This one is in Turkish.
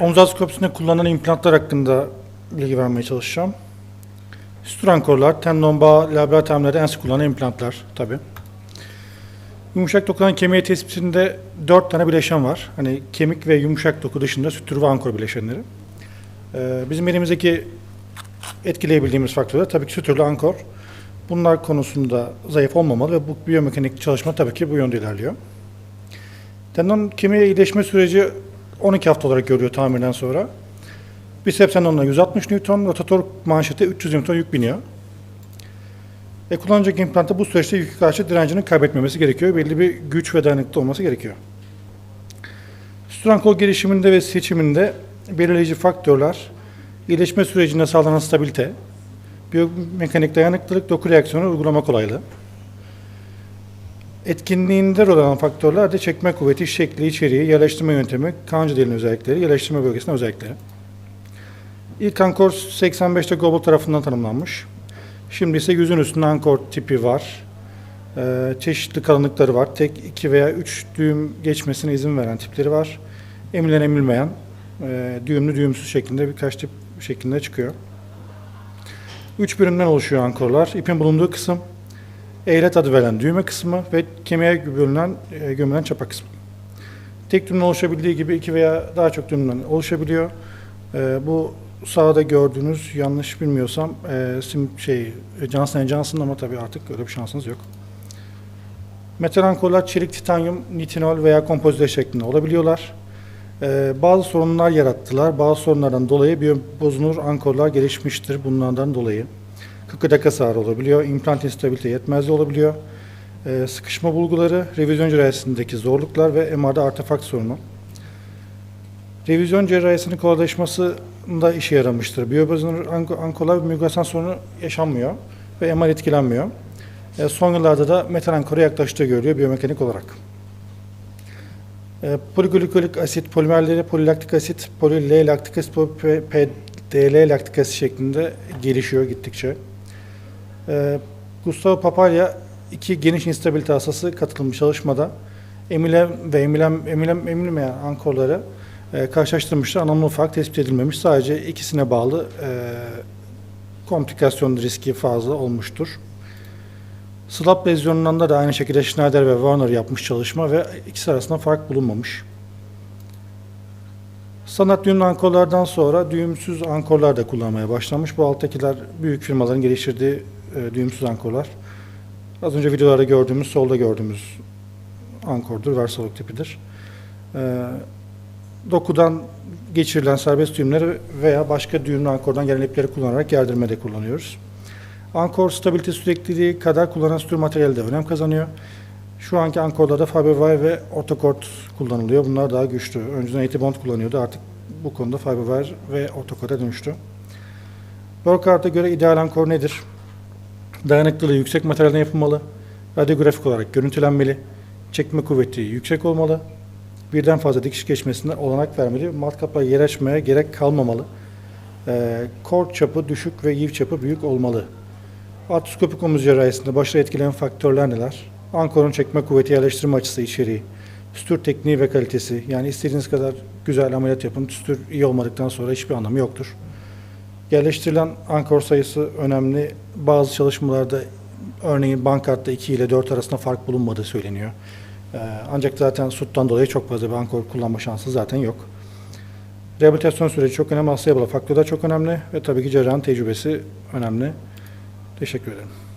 Omzaskopsinde kullanılan implantlar hakkında bilgi vermeye çalışacağım. Sturankorlar, tendon bağ, labral terimlerde en sık kullanılan implantlar tabi. Yumuşak dokuların kemiğe tespitinde 4 tane bileşen var. Hani kemik ve yumuşak doku dışında sütür ve ankor bileşenleri. Ee, bizim elimizdeki etkileyebildiğimiz faktörler tabii ki sütürlü ankor. Bunlar konusunda zayıf olmamalı ve bu biyomekanik çalışma tabii ki bu yönde ilerliyor. Tendon kemiğe iyileşme süreci 12 hafta olarak görüyor tamirden sonra. Biceps tendonuna 160 Newton, rotator manşete 300 Newton yük biniyor. E kullanacak implantta bu süreçte yükü karşı direncini kaybetmemesi gerekiyor. Belli bir güç ve dayanıklı olması gerekiyor. Sütüran kol gelişiminde ve seçiminde belirleyici faktörler, iyileşme sürecinde sağlanan stabilite, biyomekanik dayanıklılık, doku reaksiyonu, uygulama kolaylığı. Etkinliğinde rol alan faktörler de çekme kuvveti, şekli, içeriği, yerleştirme yöntemi, kanca dilinin özellikleri, yerleştirme bölgesinin özellikleri. İlk ankor 85'te Global tarafından tanımlanmış. Şimdi ise yüzün üstünde ankor tipi var. Ee, çeşitli kalınlıkları var. Tek, iki veya üç düğüm geçmesine izin veren tipleri var. Emilen emilmeyen, e, düğümlü düğümsüz şeklinde birkaç tip şeklinde çıkıyor. Üç bölümden oluşuyor ankorlar. İpin bulunduğu kısım, eğlet adı verilen düğme kısmı ve kemiğe bölünen, e, gömülen çapa kısmı. Tek düğümden oluşabildiği gibi iki veya daha çok düğümden oluşabiliyor. E, bu sağda gördüğünüz yanlış bilmiyorsam e, sim şey Johnson Johnson ama tabii artık öyle bir şansınız yok. Metal ankorlar çelik, titanyum, nitinol veya kompozite şeklinde olabiliyorlar. E, bazı sorunlar yarattılar. Bazı sorunlardan dolayı bir bozulur ankorlar gelişmiştir bunlardan dolayı. Kıkırdak hasarı olabiliyor, implant instabilite yetmezliği olabiliyor. E, sıkışma bulguları, revizyon cerrahisindeki zorluklar ve MR'da artefakt sorunu. Revizyon cerrahisinin kolaylaşmasında işe yaramıştır. Biyobazonur ankolar migration sorunu yaşanmıyor ve MR etkilenmiyor. E, son yıllarda da metal ankora yaklaştığı görülüyor biyomekanik olarak. E, poliglikolik asit polimerleri polilaktik asit, poli-L laktik asit, PDL laktik asit şeklinde gelişiyor gittikçe. E, Gustavo Papaya iki geniş instabilite hastası katılmış çalışmada emilem ve emilem, emilem, emilmeyen ankorları e, karşılaştırmışlar. Anlamlı fark tespit edilmemiş. Sadece ikisine bağlı e, komplikasyon riski fazla olmuştur. Slap lezyonundan da aynı şekilde Schneider ve Warner yapmış çalışma ve ikisi arasında fark bulunmamış. Standart düğümlü ankorlardan sonra düğümsüz ankorlar da kullanmaya başlamış. Bu alttakiler büyük firmaların geliştirdiği e, düğümsüz ankorlar. Az önce videolarda gördüğümüz, solda gördüğümüz ankordur, Versalok tipidir. E, dokudan geçirilen serbest düğümleri veya başka düğümlü ankordan gelen ipleri kullanarak gerdirmede kullanıyoruz. Ankor stabilite sürekliliği kadar kullanan sütür materyali de önem kazanıyor. Şu anki ankorlarda Fiberwire ve Ortokort kullanılıyor. Bunlar daha güçlü. Önceden Etibond kullanıyordu. Artık bu konuda Fiberwire ve Ortokort'a dönüştü. Burkhart'a göre ideal ankor nedir? Dayanıklılığı yüksek materyalden yapılmalı. Radyografik olarak görüntülenmeli. Çekme kuvveti yüksek olmalı birden fazla dikiş geçmesine olanak vermeli. Matkapla yer açmaya gerek kalmamalı. E, kor çapı düşük ve yiv çapı büyük olmalı. Artroskopik omuz cerrahisinde başta etkileyen faktörler neler? Ankorun çekme kuvveti yerleştirme açısı içeriği, sütür tekniği ve kalitesi. Yani istediğiniz kadar güzel ameliyat yapın, sütür iyi olmadıktan sonra hiçbir anlamı yoktur. Yerleştirilen ankor sayısı önemli. Bazı çalışmalarda örneğin bankartta 2 ile 4 arasında fark bulunmadığı söyleniyor. Ee, Ancak zaten SUT'tan dolayı çok fazla bir ankor kullanma şansı zaten yok. Rehabilitasyon süreci çok önemli, hastaya bağlı faktörler çok önemli ve tabii ki cerrahın tecrübesi önemli. Teşekkür ederim.